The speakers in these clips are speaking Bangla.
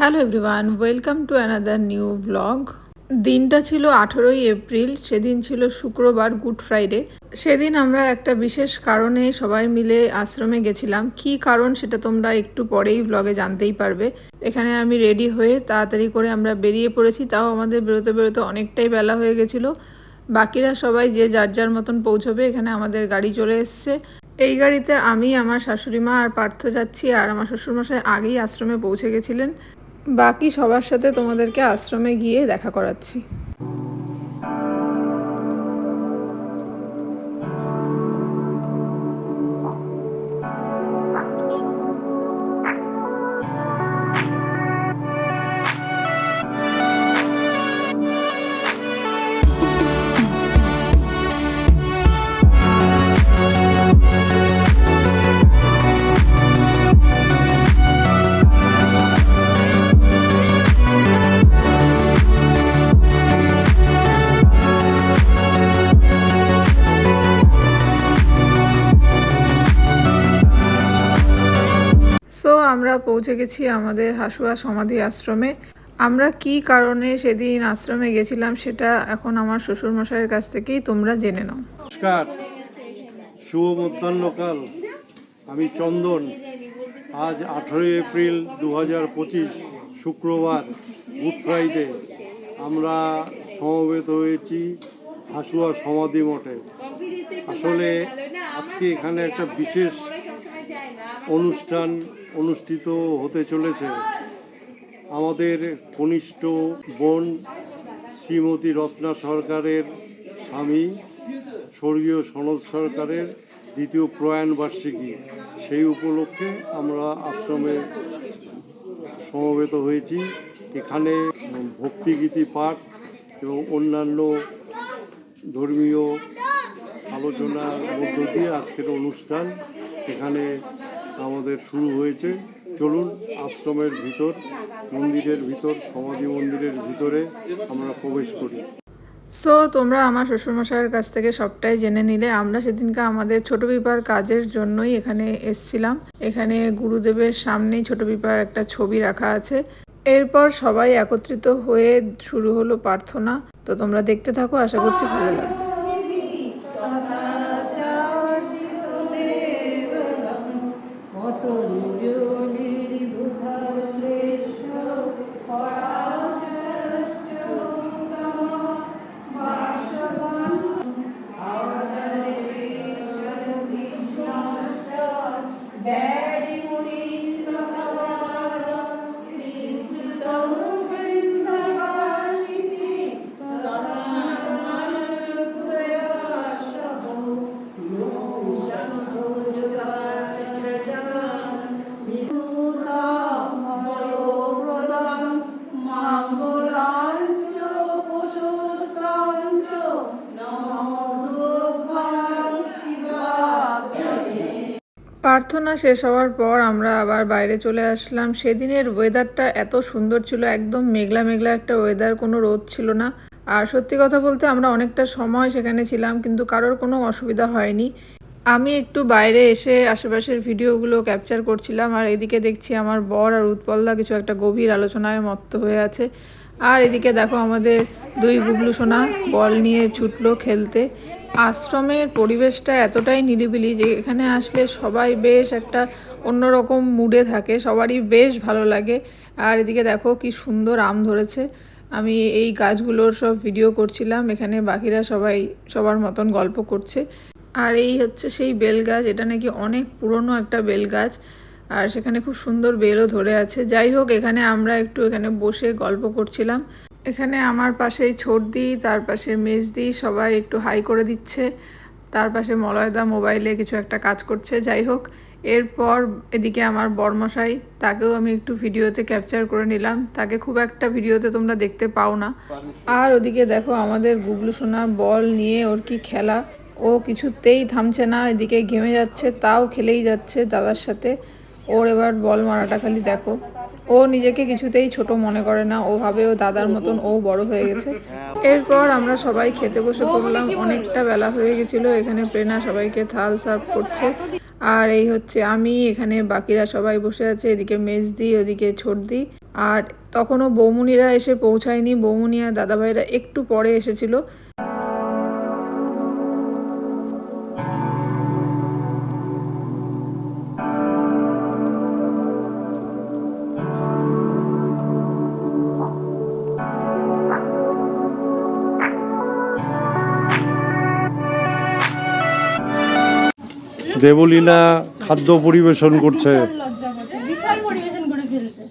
Hello everyone welcome to another new blog দিনটা ছিল আঠেরোই এপ্রিল, সেদিন ছিল শুক্রবার গুড ফ্রাইডে সেদিন আমরা একটা বিশেষ কারণে সবাই মিলে আশ্রমে গেছিলাম। কি কারণ সেটা তোমরা একটু পরেই ব্লগে জানতেই পারবে। এখানে আমি রেডি হয়ে তাড়াতাড়ি করে আমরা বেরিয়ে পড়েছি, তাও আমাদের বেরোতে বেরোতে অনেকটাই বেলা হয়ে গেছিল। বাকিরা সবাই যে যার যার মতন পৌঁছবে, এখানে আমাদের গাড়ি চলে এসছে। এই গাড়িতে আমি, আমার শাশুড়ি মা আর পার্থ যাচ্ছি, আর আমার শ্বশুরমশাই আগেই আশ্রমে পৌঁছে গেছিলেন। বাকি সবার সাথে তোমাদেরকে আশ্রমে গিয়ে দেখা করাচ্ছি। পৌঁছে গেছি আমাদের হাসুয়া সমাধি আশ্রমে। আমরা কি কারণে সেদিন আশ্রমে গেছিলাম সেটা এখন আমার শ্বশুরমশাইয়ের কাছ থেকেই তোমরা জেনে নাও। নমস্কার। শুভ মধ্যাহ্নকাল আমি চন্দন। আজ আঠেরোই এপ্রিল দু হাজার পঁচিশ শুক্রবার, গুড ফ্রাইডে। আমরা সমবেত হয়েছি হাসুয়া সমাধি মঠে। আসলে আজকে এখানে একটা বিশেষ অনুষ্ঠান অনুষ্ঠিত হতে চলেছে। আমাদের কনিষ্ঠ বোন শ্রীমতী রত্না সরকারের স্বামী, স্বর্গীয় সনদ সরকারের দ্বিতীয় প্রয়াণ বার্ষিকী। সেই উপলক্ষে আমরা আশ্রমে সমবেত হয়েছি। এখানে ভক্তিগীতি পাঠ এবং অন্যান্য ধর্মীয় আলোচনার মধ্য দিয়ে আজকের অনুষ্ঠান। এখানে আমাদের শুরু হয়েছে। চলুন, আশ্রমের ভিতর, মন্দিরের ভিতর, সমাধি মন্দিরের ভিতরে আমরা প্রবেশ করি। সো, তোমরা আমার শ্বশুরমশাইয়ের কাছ থেকে সবটাই জেনে নিলে। আমরা সেদিনকে আমাদের ছোট পিপার কাজের জন্যই এখানে এসছিলাম। এখানে গুরুদেবের সামনেই ছোট পিপার একটা ছবি রাখা আছে। এরপর সবাই একত্রিত হয়ে শুরু হলো প্রার্থনা। তো তোমরা দেখতে থাকো, আশা করছি ভালো লাগবে। প্রার্থনা শেষ হওয়ার পর আমরা আবার বাইরে চলে আসলাম। সেদিনের ওয়েদারটা এত সুন্দর ছিল, একদম মেঘলা মেঘলা একটা ওয়েদার কোনো রোদ ছিল না। আর সত্যি কথা বলতে আমরা অনেকটা সময় সেখানে ছিলাম, কিন্তু কারোর কোনো অসুবিধা হয়নি। আমি একটু বাইরে এসে আশেপাশের ভিডিওগুলো ক্যাপচার করছিলাম, আর এদিকে দেখছি আমার বর আর উৎপলদা কিছু একটা গভীর আলোচনায় মত্ত হয়ে আছে। আর এদিকে দেখো আমাদের দুই গুবলু সোনা, বল নিয়ে ছুটলো খেলতে। আশ্রমের পরিবেশটা এতটাই নিরিবিলি যে এখানে আসলে সবাই বেশ একটা অন্যরকম মুডে থাকে, সবারই বেশ ভালো লাগে। আর এদিকে দেখো কি সুন্দর আম ধরেছে। আমি এই গাছগুলোর সব ভিডিও করছিলাম, এখানে বাকিরা সবাই সবার মতন গল্প করছে। আর এই হচ্ছে সেই বেল গাছ, এটা নাকি অনেক পুরনো একটা বেল গাছ। আর সেখানে খুব সুন্দর বেলও ধরে আছে। যাই হোক, এখানে আমরা একটু এখানে বসে গল্প করছিলাম। এখানে আমার পাশেই ছোটদি, তার পাশে মেজদি, সবাই একটু হাই করে দিচ্ছে। তার পাশে মলয়দা মোবাইলে কিছু একটা কাজ করছে। যাই হোক, এরপর এদিকে আমার বর্মশাই, তাকেও আমি একটু ভিডিওতে ক্যাপচার করে নিলাম। তাকে খুব একটা ভিডিওতে তোমরা দেখতে পাও না। আর ওদিকে দেখো, আমাদের গুগলু সোনা বল নিয়ে ওর কি খেলা। ও কিছুতেই থামছে না, এদিকে ঘেমে যাচ্ছে, তাও খেলেই যাচ্ছে দাদার সাথে। ওর এবার বল মারাটা খালি দেখো। ও নিজেকে কিছুতেই ছোট মনে করে না ও ভাবে ও দাদার মতন ও বড় হয়ে গেছে। এরপর আমরা সবাই খেতে বসে পড়লাম অনেকটা বেলা হয়ে গেছিল এখানে প্রেরণা সবাইকে থাল সার্ভ করছে। আর এই হচ্ছে আমি এখানে বাকিরা সবাই বসে আছে এদিকে মেজদি ওদিকে ছোটদি। আর তখনও বৌমুনিরা এসে পৌঁছায়নি বৌমুনি আর দাদাভাইরা একটু পরে এসেছিল। দেবলীনা খাদ্য পরিবেশন করছে। ভাজা হবে বিশাল পরিবেশন করে ফেলছে।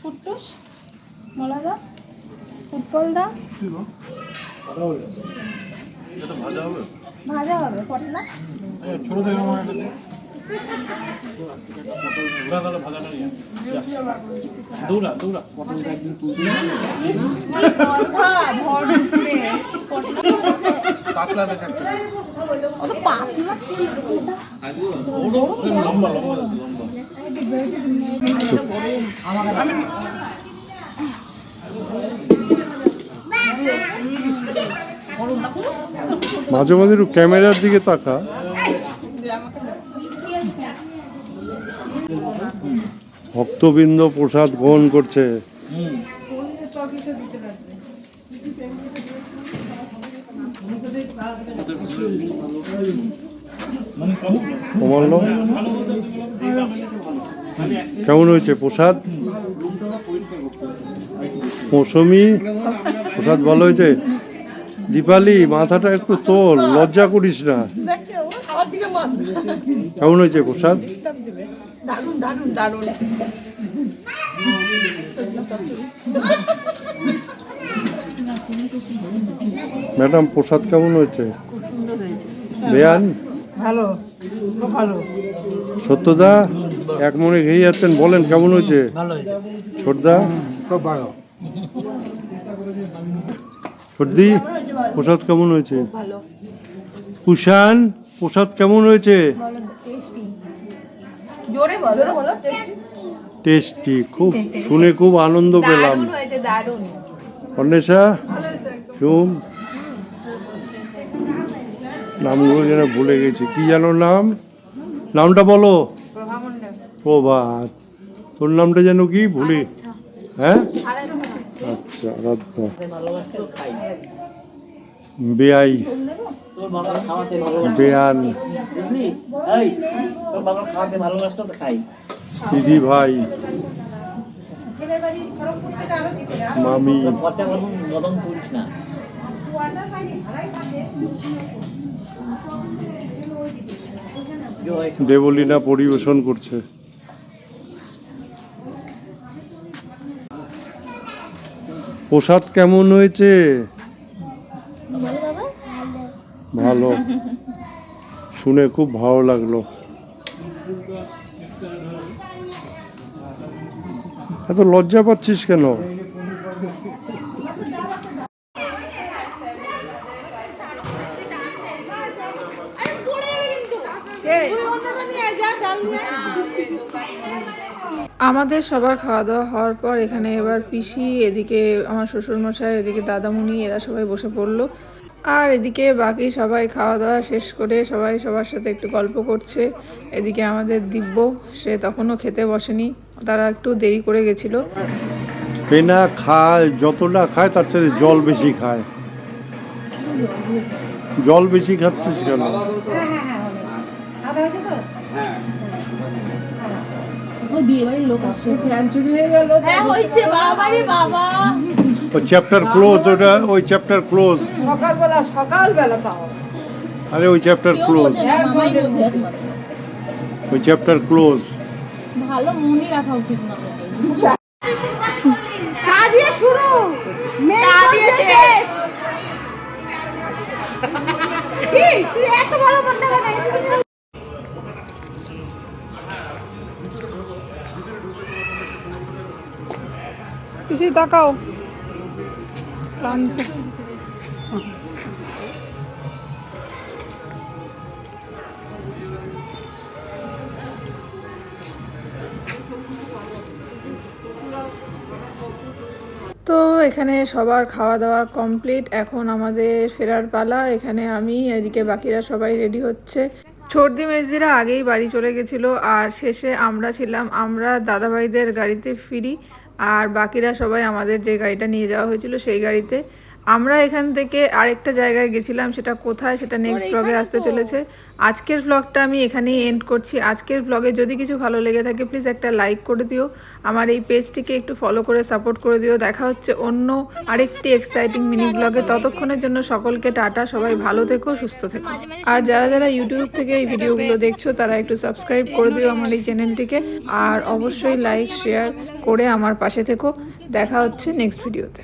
ফুটটুস মলাদা ফুটবল দা ভাজা হবে। মাঝে মাঝে ক্যামেরার দিকে তাকা। ভক্তবৃন্দ প্রসাদ গ্রহণ করছে। কেমন হয়েছে প্রসাদ? মৌসুমি, প্রসাদ ভালো হয়েছে? দীপালি, মাথাটা একটু তোল, লজ্জা করিস না। কেমন হয়েছে প্রসাদ? ম্যাডাম প্রসাদ কেমন হয়েছে? বেয়ান? ভালো ভালো। সত্যদা এক মনে খেয়ে যাচ্ছেন বলেন কেমন হয়েছে? ছোটদা খুব ভালো। সর্দি? প্রসাদ কেমন হয়েছে? ভালো। কুষাণ? প্রসাদ কেমন হয়েছে? জোরে বলো। বলো। টেস্টি খুব শুনে খুব আনন্দ পেলাম। দারুণ হয়েছে দারুণ। অন্বেষা শুম নামগুলো যেন ভুলে গেছি। কি যেন নাম? নামটা বলো। প্রভাত তোর নামটা যেন কি? ভুলি। হ্যাঁ? আচ্ছা আরাধ্যা। বেআই। বেয়ান। দিদি ভাই। মামি। দেবলীনা পরিবেশন করছে। প্রসাদ কেমন হয়েছে? ভালো। শুনে খুব ভালো লাগল। এত লজ্জা পাচ্ছিস কেন? আমাদের সবার খাওয়া দাওয়া হওয়ার পর এখানে এবার পিসি, এদিকে আমার শ্বশুরমশাই, এদিকে দাদামুনি, এরা সবাই বসে পড়ল। আর এদিকে বাকি সবাই খাওয়া দাওয়া শেষ করে সবাই সবার সাথে একটু গল্প করছে। এদিকে আমাদের দিব্য সে তখনও খেতে বসেনি। তারা একটু দেরি করে গেছিল। পেনা খায় যতটা খায় তার সাথে জল বেশি খায়। জল বেশি খাচ্ছিস কেন? বিয়ে বাড়ির লোক আসছে। ফ্যান চুরি হয়ে গেল হ্যাঁ হয়েছে। বাবা রে বাবা। ওই চ্যাপ্টার ক্লোজ ওটা ওই চ্যাপ্টার ক্লোজ সকালবেলা সকালবেলা তাও। আরে ওই চ্যাপ্টার ক্লোজ। ওই চ্যাপ্টার ক্লোজ ভালো মনে রাখা উচিত না চা দিয়ে শুরু। চা দিয়ে শেষ। তুই এত বড় করতে পারে পিসি তাকাও। ক্লান্ত। তো এখানে সবার খাওয়া দাওয়া কমপ্লিট। এখন আমাদের ফেরার পালা। এখানে আমি, এদিকে বাকিরা সবাই রেডি হচ্ছে। সর্দি মেজদিরা আগেই বাড়ি চলে গেছিল। আর শেষে আমরা ছিলাম, আমরা দাদাভাইদের গাড়িতে ফিরি। আর বাকিরা সবাই আমাদের যে গাড়িটা নিয়ে যাওয়া হয়েছিল সেই গাড়িতে আমরা এখান থেকে আরেকটা জায়গায় গেছিলাম সেটা কোথায় সেটা নেক্সট ব্লগে আসতে চলেছে। আজকের ব্লগটা আমি এখানেই এন্ড করছি। আজকের ব্লগে যদি কিছু ভালো লেগে থাকে প্লিজ একটা লাইক করে দিও। আমার এই পেজটিকে একটু ফলো করে সাপোর্ট করে দিও। দেখা হচ্ছে অন্য আরেকটি এক্সাইটিং মিনি ব্লগে ততক্ষণের জন্য সকলকে টাটা সবাই ভালো থেকো সুস্থ থেকো। আর যারা যারা ইউটিউব থেকে এই ভিডিওগুলো দেখছ তারা একটু সাবস্ক্রাইব করে দিও আমার এই চ্যানেলটিকে আর অবশ্যই লাইক শেয়ার করে আমার পাশে থেকো। দেখা হচ্ছে নেক্সট ভিডিওতে